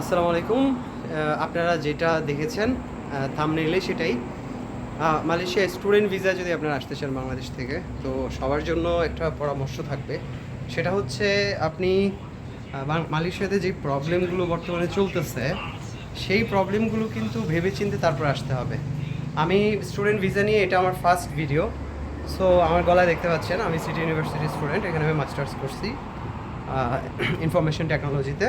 আসসালামু আলাইকুম। আপনারা যেটা দেখেছেন থামনেইলে সেটাই। মালয়েশিয়া স্টুডেন্ট ভিসা যদি আপনারা আসতে চান বাংলাদেশ থেকে, তো সবার জন্য একটা পরামর্শ থাকবে। সেটা হচ্ছে আপনি মালয়েশিয়াতে যে প্রবলেমগুলো বর্তমানে চলতেছে, সেই প্রবলেমগুলো কিন্তু ভেবেচিন্তে তারপর আসতে হবে। আমি স্টুডেন্ট ভিসা নিয়ে এটা আমার ফার্স্ট ভিডিও সো আমার গলায় দেখতে পাচ্ছেন, আমি সিটি ইউনিভার্সিটির স্টুডেন্ট এখানে আমি মাস্টার্স করছি ইনফরমেশন টেকনোলজিতে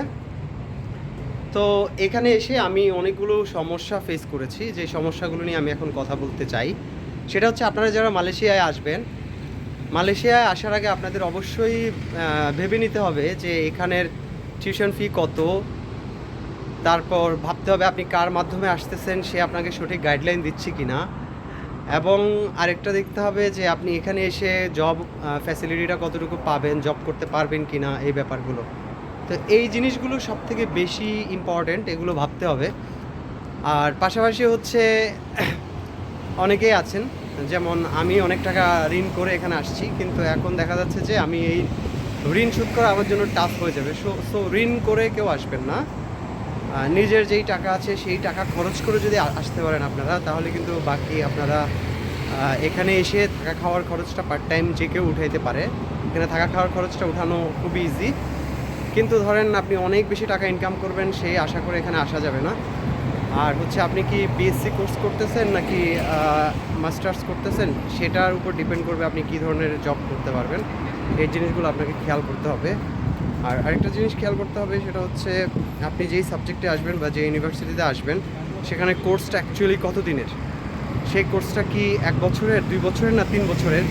তো এখানে এসে আমি অনেকগুলো সমস্যা ফেস করেছি। যে সমস্যাগুলো নিয়ে আমি এখন কথা বলতে চাই, সেটা হচ্ছে আপনারা যারা মালয়েশিয়ায় আসবেন, মালয়েশিয়ায় আসার আগে আপনাদের অবশ্যই ভেবে নিতে হবে যে এখানের টিউশন ফি কত, তারপর ভাবতে হবে আপনি কার মাধ্যমে আসতেছেন, সে আপনাকে সঠিক গাইডলাইন দিচ্ছে কি না এবং আরেকটা দেখতে হবে যে আপনি এখানে এসে জব ফ্যাসিলিটিটা কতটুকু পাবেন জব করতে পারবেন কি না এই ব্যাপারগুলো। তো এই জিনিসগুলো সব থেকে বেশি ইম্পর্ট্যান্ট এগুলো ভাবতে হবে। আর পাশাপাশি হচ্ছে, অনেকেই আছেন, যেমন আমি অনেক টাকা ঋণ করে এখানে আসছি, কিন্তু এখন দেখা যাচ্ছে যে আমি এই ঋণ শোধ করা আমার জন্য টাফ হয়ে যাবে। সো সো ঋণ করে কেউ আসবেন না। নিজের যেই টাকা আছে, সেই টাকা খরচ করে যদি আসতে পারেন আপনারা, তাহলে কিন্তু বাকি আপনারা এখানে এসে থাকা খাওয়ার খরচটা পার্ট টাইম যে কেউ উঠাইতে পারে। এখানে থাকা খাওয়ার খরচটা উঠানো খুবই ইজি কিন্তু ধরেন আপনি অনেক বেশি টাকা ইনকাম করবেন, সেই আশা করে এখানে আসা যাবে না। আর হচ্ছে আপনি কি বিএসসি কোর্স করতেছেন নাকি মাস্টার্স করতেছেন? সেটার উপর ডিপেন্ড করবে আপনি কী ধরনের জব করতে পারবেন। এই জিনিসগুলো আপনাকে খেয়াল করতে হবে। আর আরেকটা জিনিস খেয়াল করতে হবে, সেটা হচ্ছে আপনি যেই সাবজেক্টে আসবেন বা যে ইউনিভার্সিটিতে আসবেন, সেখানে কোর্সটা অ্যাকচুয়ালি কত দিনের সেই কোর্সটা কি এক বছরের, দুই বছরের না তিন বছরের?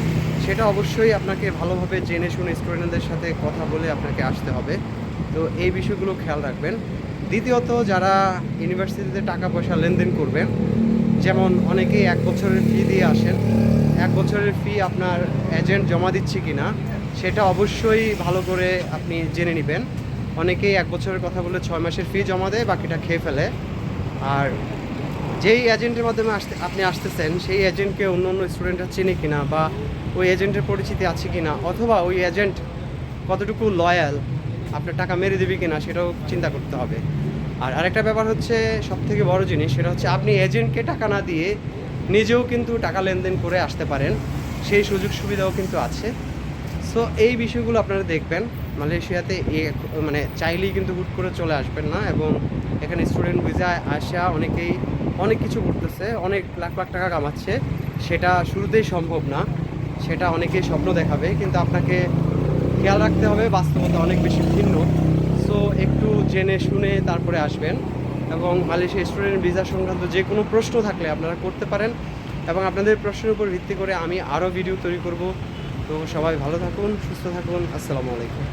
সেটা অবশ্যই আপনাকে ভালোভাবে জেনে শুনে স্টুডেন্টদের সাথে কথা বলে আপনাকে আসতে হবে। তো এই বিষয়গুলো খেয়াল রাখবেন। দ্বিতীয়ত, যারা ইউনিভার্সিটিতে টাকা পয়সা লেনদেন করবেন, যেমন অনেকেই এক বছরের ফি দিয়ে আসেন, এক বছরের ফি আপনার এজেন্ট জমা দিচ্ছে কি না সেটা অবশ্যই ভালো করে আপনি জেনে নেবেন। অনেকেই এক বছরের কথা বলে ছয় মাসের ফি জমা দেয়, বাকিটা খেয়ে ফেলে। আর যেই এজেন্টের মাধ্যমে আসতে, আপনি আসতেছেন, সেই এজেন্টকে অন্য অন্য স্টুডেন্টরা চেনে কিনা বা ওই এজেন্টের পরিচিতি আছে কিনা, অথবা ওই এজেন্ট কতটুকু লয়াল আপনার টাকা মেরে দেবে কিনা, সেটাও চিন্তা করতে হবে। আর আরেকটা ব্যাপার হচ্ছে সব থেকে বড় জিনিস, সেটা হচ্ছে আপনি এজেন্টকে টাকা না দিয়ে নিজেও কিন্তু টাকা লেনদেন করে আসতে পারেন। সেই সুযোগ সুবিধাও কিন্তু আছে। সো এই বিষয়গুলো আপনারা দেখবেন। মালয়েশিয়াতে মানে চাইলেই কিন্তু হুট করে চলে আসবেন না এবং এখানে স্টুডেন্ট ভিসায় আসা অনেকেই অনেক কিছু করতেছে অনেক লাখ লাখ টাকা কামাচ্ছে। সেটা শুরুতেই সম্ভব না, সেটা অনেকেই স্বপ্ন দেখাবে, কিন্তু আপনাকে খেয়াল রাখতে হবে, বাস্তবতা অনেক বেশি ভিন্ন। সো একটু জেনে শুনে তারপরে আসবেন। এবং মালয়েশিয়া স্টুডেন্ট ভিসা সংক্রান্ত যে কোনো প্রশ্ন থাকলে আপনারা করতে পারেন। এবং আপনাদের প্রশ্নের উপর ভিত্তি করে আমি আরও ভিডিও তৈরি করব। তো সবাই ভালো থাকুন, সুস্থ থাকুন, আসসালামু আলাইকুম।